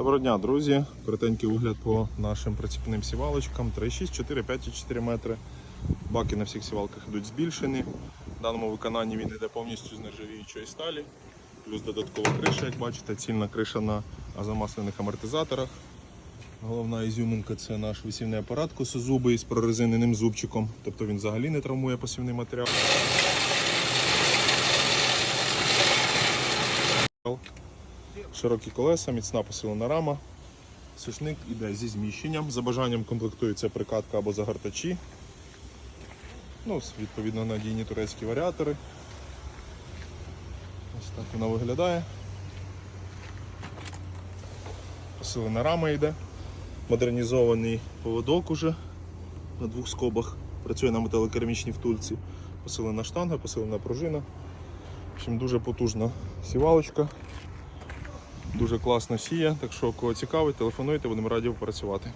Доброго дня, друзі. Коротенький огляд по нашим приціпним сівалочкам 3,6, 4, 5 і 4 метри. Баки на всіх сівалках йдуть збільшені. В даному виконанні він йде повністю з нержавіючої сталі. Плюс додаткова криша, як бачите, цільна криша на замаслених амортизаторах. Головна ізюминка це наш висівний апарат косозубий з прорезиненим зубчиком. Тобто він взагалі не травмує посівний матеріал. Широкі колеса, міцна посилена рама. Сушник іде зі зміщенням. За бажанням комплектується прикатка або загортачі. Ну, відповідно, надійні турецькі варіатори. Ось так вона виглядає. Посилена рама йде. Модернізований поводок уже на двох скобах. Працює на металокерамічній втульці. Посилена штанга, посилена пружина. В общем, дуже потужна сівалочка. Дуже класно сіє, так що кого цікавить, телефонуйте, будемо раді попрацювати.